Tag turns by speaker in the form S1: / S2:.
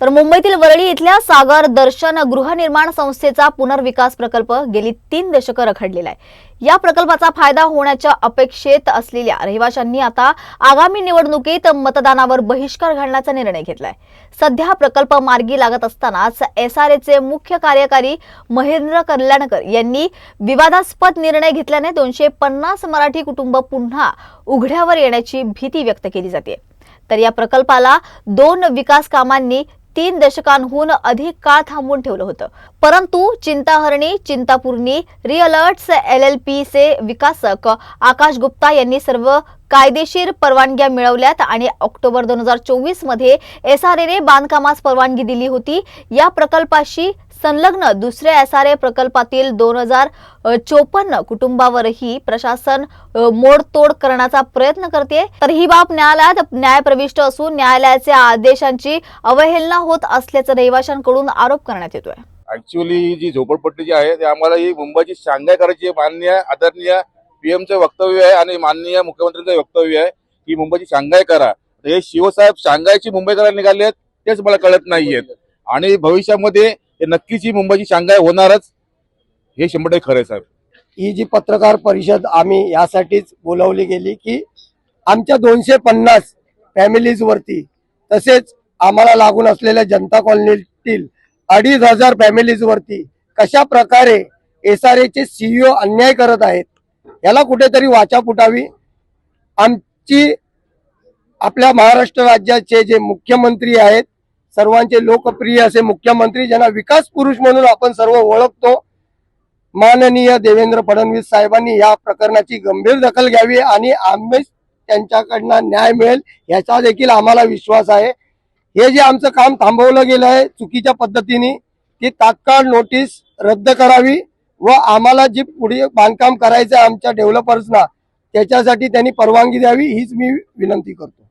S1: तर मुंबईतील वरळी इथल्या सागर दर्शन गृहनिर्माण संस्थेचा पुनर्विकास प्रकल्प गेली तीन दशकं रखडलेला आहे. या प्रकल्पाचा फायदा होण्याच्या अपेक्षेत असलेल्या रहिवाशांनी आता आगामी निवडणुकीत मतदानावर बहिष्कार घालण्याचा निर्णय घेतलाय. सध्या प्रकल्प मार्गी लागत असतानाच एसआरएचे मुख्य कार्यकारी महेंद्र कल्याणकर यांनी विवादास्पद निर्णय घेतल्याने दोनशे पन्नास मराठी कुटुंब पुन्हा उघड्यावर येण्याची भीती व्यक्त केली जाते. तर या प्रकल्पाला दोन विकास कामांनी तीन दशकांहून अधिक काळ थांबवून ठेवलं होतं. परंतु Chintaharni Chintapurni realtors L L पीचे विकासक आकाश गुप्ता यांनी सर्व कायदेशीर परवानग्या मिळवल्यात आणि ऑक्टोबर दोन हजार चोवीसमध्ये एस आर एने बांधकामास परवानगी दिली होती. या प्रकल्पाशी संलग्न दुसऱ्या एस आर ए प्रकल्पातील दोन हजार चोपन्न कुटुंबावरही प्रशासन मोडतोड करण्याचा प्रयत्न करते तर ही बाब न्यायालयात न्यायप्रविष्ट असून न्यायालयाच्या आदेशांची अवहेलना होत असल्याचं रहिवाशांकडून आरोप करण्यात येतोय.
S2: ऍक्च्युअली ही जी झोपडपट्टी जी आहे ते आम्हाला ही मुंबईची शांघाय करायची मान्य आदरणीय पीएमचं वक्तव्य आहे आणि माननीय मुख्यमंत्र्यांचं वक्तव्य आहे की मुंबईची शांघाय करा. हे शिवसाहेब शांघायची मुंबई करायला निघाले आहेत तेच मला कळत नाहीयेत. आणि भविष्यामध्ये हे नक्कीच ही मुंबईची शांघाय होणारच. हे शंभर टक्के खरं आहे साहेब.
S3: ही जी पत्रकार परिषद आम्ही यासाठीच बोलावली गेली की आमच्या दोनशे पन्नास फॅमिलीज वरती तसेच आम्हाला लागून असलेल्या जनता कॉलनीतील अडीच हजार फॅमिलीज वरती कशा प्रकारे एस आर एचे सीईओ अन्याय करत आहेत याला कुठेतरी वाचा फुटावी. आमची आपल्या महाराष्ट्र राज्याचे जे मुख्यमंत्री आहेत सर्वांचे लोकप्रिय असे मुख्यमंत्री ज्यांना विकास पुरुष म्हणून आपण सर्व ओळखतो. माननीय देवेंद्र फडणवीस साहेबांनी या प्रकरणाची गंभीर दखल घ्यावी आणि आम्ही त्यांच्याकडनं न्याय मिळेल याचा देखील आम्हाला विश्वास आहे. हे जे आमचं काम थांबवलं गेलं आहे चुकीच्या पद्धतीने ती तात्काळ नोटीस रद्द करावी व आम्हाला जी पुढे बांधकाम करायचं आहे आमच्या डेव्हलपर्सना त्याच्यासाठी त्यांनी परवानगी द्यावी हीच मी विनंती करतो.